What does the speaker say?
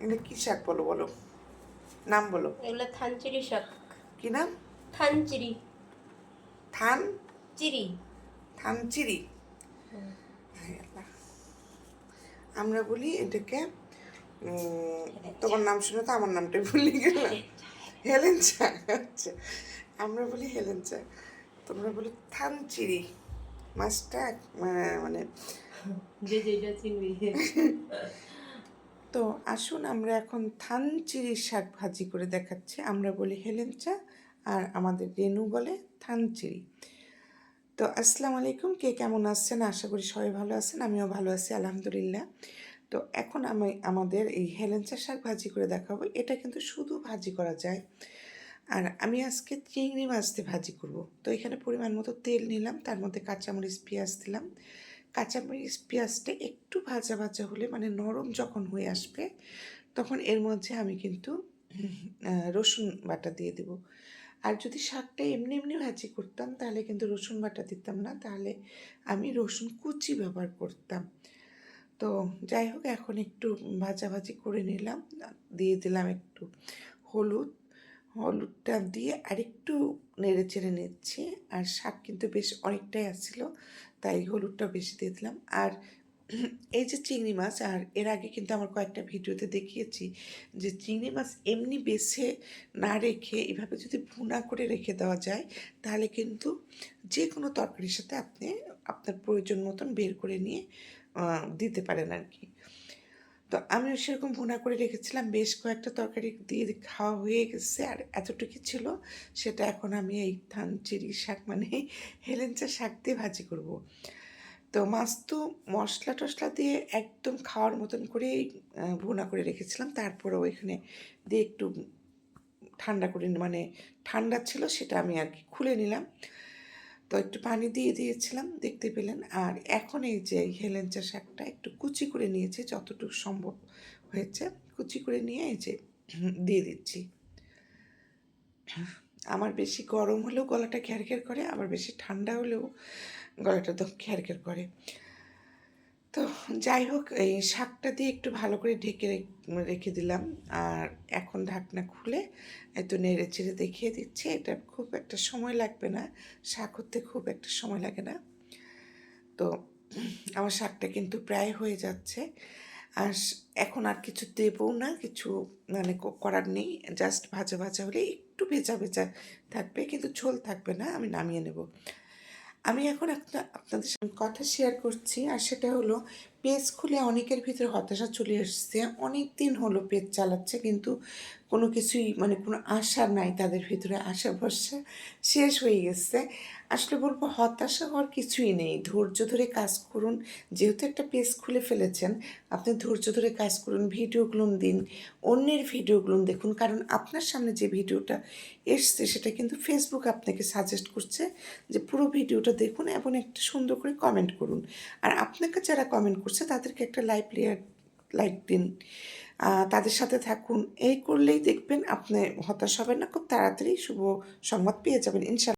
এটা কি শাক বলো বলো। নাম বলো। এগুলো থানচিরি শাক। কি নাম? থানচিরি। থান? চিরি। থানচিরি। আমরা বলি এটাকে তোমার নাম শুনে তো আমার নামটা ভুলে গেলাম। হেলেন চা। আচ্ছা। আমরা বলি হেলেন চা। তোমরা বলি থানচিরি। মাছটা মানে- মানে যে যেটা চিনবি। তো আসুন আমরা এখন থানচিরি শাক ভাজি করে দেখাচ্ছি। আমরা বলি হেলেঞ্চা আর আমাদের রেনু বলে থানচিরি। তো আসসালামু আলাইকুম, কে কেমন আছেন? আশা করি সবাই ভালো আছেন, আমিও ভালো আছি, আলহামদুলিল্লাহ। তো এখন আমি আমাদের এই হেলেঞ্চা শাক ভাজি করে দেখাবো। এটা কিন্তু শুধু ভাজি করা যায়। আর আমি আজকে চিংড়ি মাছ দিয়ে ভাজি করব। তো এখানে পরিমাণ মতো তেল নিলাম, তার মধ্যে কাঁচামরিচ, পেঁয়াজ দিলাম। কাঁচামরিচ পেঁয়াজটা একটু ভাজা ভাজা হলে মানে নরম যখন হয়ে আসবে, তখন এর মধ্যে আমি কিন্তু রসুন বাটা দিয়ে দেব। আর যদি শাকটা এমনি এমনি ভাজি করতাম, তাহলে কিন্তু রসুন বাটা দিতাম না, তাহলে আমি রসুন কুচি ব্যবহার করতাম। তো যাই হোক, এখন একটু ভাজাভাজি করে নিলাম, দিয়ে দিলাম একটু হলুদ। হলুদটা দিয়ে আরেকটু নেড়ে চেড়ে নিচ্ছি, আর শাক কিন্তু বেশ অনেকটাই আসছিল তাই হলুদটা বেশি দিয়ে দিলাম। আর এই যে চিংড়ি মাছ, আর এর আগে কিন্তু আমার কয়েকটা ভিডিওতে দেখিয়েছি যে চিংড়ি মাছ এমনি বেছে না রেখে, এভাবে যদি ভুনা করে রেখে দেওয়া যায়, তাহলে কিন্তু যে কোনো তরকারির সাথে আপনি আপনার প্রয়োজন মতন বের করে নিয়ে দিতে পারেন আর কি। তো আমিও সেরকম ভুনা করে রেখেছিলাম। বেশ কয়েকটা তরকারি দিয়ে খাওয়া হয়ে গেছে। আর এতটুকু ছিল, সেটা এখন আমি এই ধান চিরি শাক মানে হেলেঞ্চা শাক দিয়ে ভাজি করব। তো মাছ তো মশলা টশলা দিয়ে একদম খাওয়ার মতন করেই ভুনা করে রেখেছিলাম। তারপরেও এখানে দিয়ে একটু ঠান্ডা করে মানে ঠান্ডা ছিল সেটা আমি আর কি খুলে নিলাম। তো একটু পানি দিয়ে দিয়েছিলাম, দেখতে পেলেন। আর এখন এই যে এই হেলেঞ্চা শাকটা একটু কুচি করে নিয়েছে, যতটুকু সম্ভব হয়েছে, কুচি করে নিয়ে এই যে দিয়ে দিচ্ছি। আমার বেশি গরম হলেও গলাটা ঘ্যার করে, আবার বেশি ঠান্ডা হলেও গলাটা তো ঘ্যার ঘ্যার করে। তো যাই হোক, এই শাকটা দিয়ে একটু ভালো করে ঢেকে রেখ- দিলাম। আর এখন ঢাকনা খুলে এত নেড়ে চেড়ে দেখিয়ে দিচ্ছি, এটা খুব একটা সময় লাগবে না, শাক হতে খুব একটা সময় লাগে না। তো আমার শাকটা কিন্তু প্রায় হয়ে যাচ্ছে। আর এখন আর কিছু দেবও না, কিছু মানে করার নেই, জাস্ট ভাজা ভাজা হলে একটু ভেজা ভেজা থাকবে, কিন্তু ঝোল থাকবে না, আমি নামিয়ে নেব। আমি এখন আপনাদের সঙ্গে কথা শেয়ার করছি আর সেটা হলো পেজ খুলে অনেকের ভিতরে হতাশা চলে এসছে। অনেক দিন হলো পেজ চালাচ্ছে, কিন্তু কোনো কিছুই মানে কোনো আশা নাই তাদের ভিতরে আশা ভরসা শেষ হয়ে গেছে। আসলে বলব হতাশা হওয়ার কিছুই নেই। ধৈর্য ধরে কাজ করুন। যেহেতু একটা পেজ খুলে ফেলেছেন, আপনি ধৈর্য ধরে কাজ করুন। ভিডিওগুলো দিন, অন্যের ভিডিওগুলো দেখুন। কারণ আপনার সামনে যে ভিডিওটা এসছে, সেটা কিন্তু ফেসবুক আপনাকে সাজেস্ট করছে যে পুরো ভিডিওটা দেখুন এবং একটা সুন্দর করে কমেন্ট করুন। আর আপনাকে যারা কমেন্ট করছে, তাদেরকে একটা লাইভ লেয়ার লাইক দিন। তাদের সাথে থাকুন। এই করলেই দেখবেন আপনি হতাশ হবেন না, খুব তাড়াতাড়ি শুভ সংবাদ পেয়ে যাবেন, ইনশাল্লাহ।